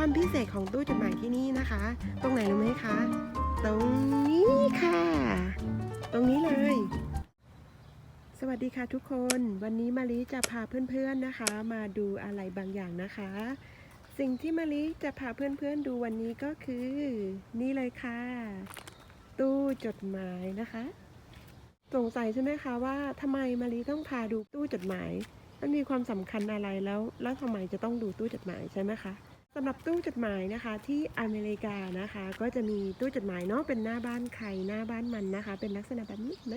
ความพิเศษของตู้จดหมายที่นี่นะคะ ตรงไหนรู้ไหมคะ ตรงนี้ค่ะ ตรงนี้เลย สวัสดีค่ะทุกคน วันนี้มาริจะพาเพื่อนๆนะคะ มาดูอะไรบางอย่างนะคะ สิ่งที่มาริจะพาเพื่อนๆดูวันนี้ก็คือ นี่เลยค่ะ ตู้จดหมายนะคะ สงสัยใช่ไหมคะว่าทำไมมาริต้องพาดูตู้จดหมายมันมีความสำคัญอะไรแล้ว แล้วทำไมจะต้องดูตู้จดหมายใช่ไหมคะ สำหรับตู้จดหมายนะคะที่อเมริกานะคะ ก็จะมีตู้จดหมายเนาะเป็นหน้าบ้านใครหน้าบ้านมันนะคะ เป็นลักษณะแบบนี้เห็นไหม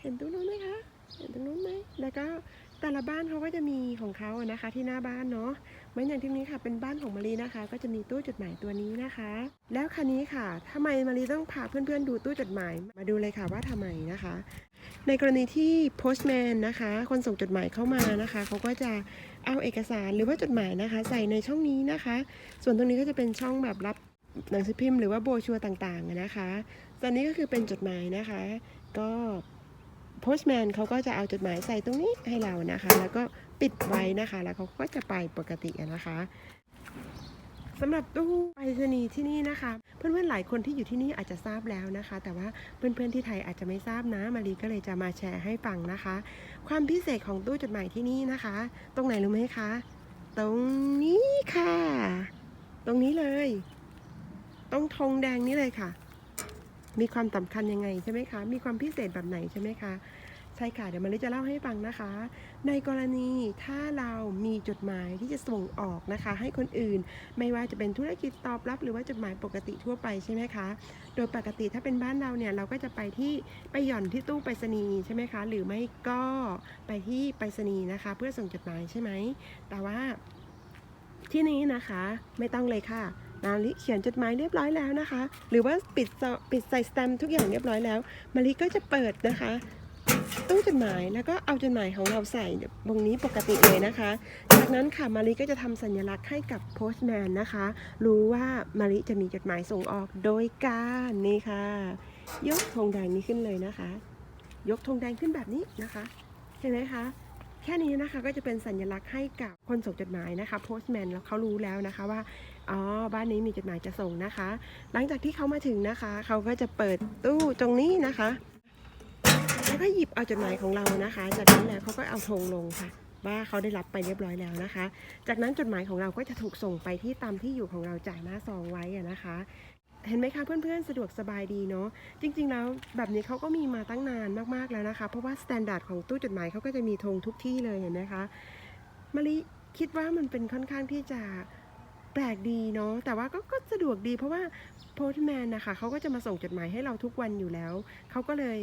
เห็นตู้นู้นไหมคะเห็นตรงนู้นไหมแล้วก็แต่ละบ้านเขาก็จะมีของเขาอะนะคะ ที่หน้าบ้านเนาะเหมือนอย่างที่นี้ค่ะ เป็นบ้านของมารีนะคะ ก็จะมีตู้จดหมายตัวนี้นะคะ แล้วคันนี้ค่ะทำไมมารีต้องพาเพื่อนๆดูตู้จดหมายมาดูเลยค่ะว่าทำไมนะคะ ในกรณีที่ postman นะคะ คนส่งจดหมายเข้ามานะคะ เขาก็จะเอาเอกสารหรือว่าจดหมายนะคะ ใส่ในช่องนี้นะคะ ส่วนตรงนี้ก็จะเป็นช่องแบบรับหนังสือพิมพ์หรือว่าโบชัวร์ต่างๆนะคะส่วนนี้ก็คือเป็นจดหมายนะคะ ก็ postman เขาก็จะเอาจดหมายใส่ตรงนี้ให้เรานะคะ แล้วก็ปิดไว้นะคะ แล้วเขาก็จะไปปกตินะคะ สำหรับตู้ไปรษณีย์ที่นี่นะคะ เพื่อนๆหลายคนที่อยู่ที่นี่อาจจะทราบแล้วนะคะ แต่ว่าเพื่อนๆที่ไทยอาจจะไม่ทราบนะมารีก็เลยจะมาแชร์ให้ฟังนะคะ ความพิเศษของตู้จดหมายที่นี่นะคะ ตรงไหนรู้ไหมคะ ตรงนี้ค่ะ ตรงนี้เลย ตรงธงแดงนี้เลยค่ะ มีความสำคัญยังไงใช่ไหมคะ มีความพิเศษแบบไหนใช่ไหมคะ ช่ค่ะ เดี๋ยวมาริจะเล่าให้ฟังนะคะ ในกรณีถ้าเรามีจดหมายที่จะส่งออกนะคะ ให้คนอื่น ไม่ว่าจะเป็นธุรกิจตอบรับ หรือว่าจดหมายปกติทั่วไปใช่ไหมคะ โดยปกติถ้าเป็นบ้านเราเนี่ยเราก็จะไปที่ไปหย่อนที่ตู้ไปรษณีย์ใช่ไหมคะ หรือไม่ก็ไปที่ไปรษณีย์นะคะ เพื่อส่งจดหมายใช่ไหม แต่ว่าที่นี้นะคะไม่ต้องเลยค่ะนาลิเขียนจดหมายเรียบร้อยแล้วนะคะ หรือว่าปิดปิดใส่สแตมป์ทุกอย่างเรียบร้อยแล้วมาลิก็จะเปิดนะคะ ตู้จดหมายแล้วก็เอาจดหมายของเราใส่ตรงนี้ปกติเลยนะคะ จากนั้นค่ะมาริก็จะทำสัญลักษณ์ให้กับโพสต์แมนนะคะ รู้ว่ามาริจะมีจดหมายส่งออกโดยการนี่ค่ะ ยกธงแดงนี้ขึ้นเลยนะคะ ยกธงแดงขึ้นแบบนี้นะคะเห็นไหมคะแค่นี้นะคะก็จะเป็นสัญลักษณ์ให้กับคนส่งจดหมายนะคะโพสต์แมนแล้วเขารู้แล้วนะคะว่าอ๋อบ้านนี้มีจดหมายจะส่งนะคะ หลังจากที่เขามาถึงนะคะ เขาก็จะเปิดตู้ตรงนี้นะคะ ก็หยิบเอาจดหมายของเรานะคะ จากนั้นแล้วเขาก็เอาธงลงค่ะ ว่าเขาได้รับไปเรียบร้อยแล้วนะคะ จากนั้นจดหมายของเราก็จะถูกส่งไปที่ตามที่อยู่ของเราจ่ายหน้าซองไว้นะคะเห็นไหมคะเพื่อนๆ สะดวกสบายดีเนาะจริงๆแล้วแบบนี้เขาก็มีมาตั้งนานมากๆแล้วนะคะ เพราะว่าสแตนดาร์ดของตู้จดหมายเขาก็จะมีธงทุกที่เลยเห็นไหมคะมาริคิดว่ามันเป็นค่อนข้างที่จะแปลกดีเนาะแต่ว่าก็ก็สะดวกดีเพราะว่าโพสต์แมนนะคะเขาก็จะมาส่งจดหมายให้เราทุกวันอยู่แล้วเขาก็เลย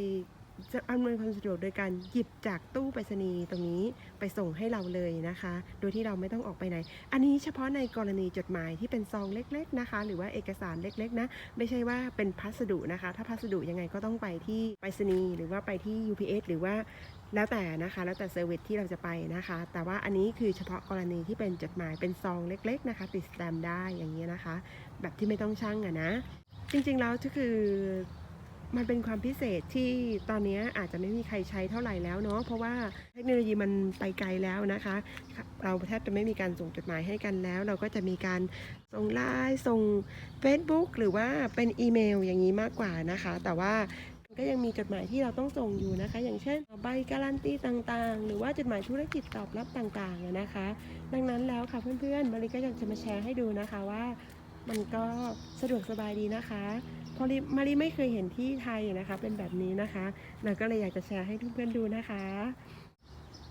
จะอำนวยความสะดวกโดยการหยิบจากตู้ไปรษณีย์ตรงนี้ไปส่งให้เราเลยนะคะ โดยที่เราไม่ต้องออกไปไหน อันนี้เฉพาะในกรณีจดหมายที่เป็นซองเล็ก ๆนะคะ หรือว่าเอกสารเล็กๆนะ ไม่ใช่ว่าเป็นพัสดุนะคะ ถ้าพัสดุยังไงก็ต้องไปที่ไปรษณีย์หรือว่าไปที่ UPS หรือว่าแล้วแต่นะคะ แล้วแต่เซอร์วิสที่เราจะไปนะคะ แต่ว่าอันนี้คือเฉพาะกรณีที่เป็นจดหมายเป็นซองเล็ก ๆ นะคะ ติดสแตมป์ได้อย่างนี้ยนะคะ แบบที่ไม่ต้องชั่งอะนะ จริงๆแล้วก็คือ มันเป็นความพิเศษที่ตอนนี้อาจจะไม่มีใครใช้เท่าไหร่แล้วเนาะเพราะว่าเทคโนโลยีมันไปไกลแล้วนะคะ เราแทบจะไม่มีการส่งจดหมายให้กันแล้ว เราก็จะมีการส่งไลน์ส่ง Facebook หรือว่าเป็นอีเมลอย่างนี้มากกว่านะคะ แต่ว่าก็ยังมีจดหมายที่เราต้องส่งอยู่นะคะ อย่างเช่นใบการันตีต่างๆ หรือว่าจดหมายธุรกิจตอบรับต่างๆนะคะ ดังนั้นแล้วค่ะเพื่อนๆมาริก็ยากจะมาแชร์ให้ดูนะคะว่า มันก็สะดวกสบายดีนะคะพอริมารีไม่เคยเห็นที่ไทยนะคะ เป็นแบบนี้นะคะเราก็เลยอยากจะแชร์ให้เพื่อนๆดูนะคะ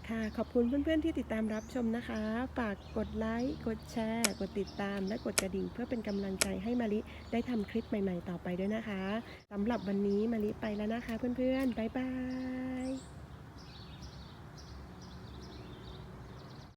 ค่ะขอบคุณเพื่อนๆที่ติดตามรับชมนะคะฝากกดไลค์กดแชร์ กดติดตาม และกดกระดิ่งเพื่อเป็นกำลังใจให้มาริได้ทำคลิปใหม่ ๆ ต่อไปด้วยนะคะสำหรับวันนี้มาริไปแล้วนะคะ เพื่อนๆบ๊ายบาย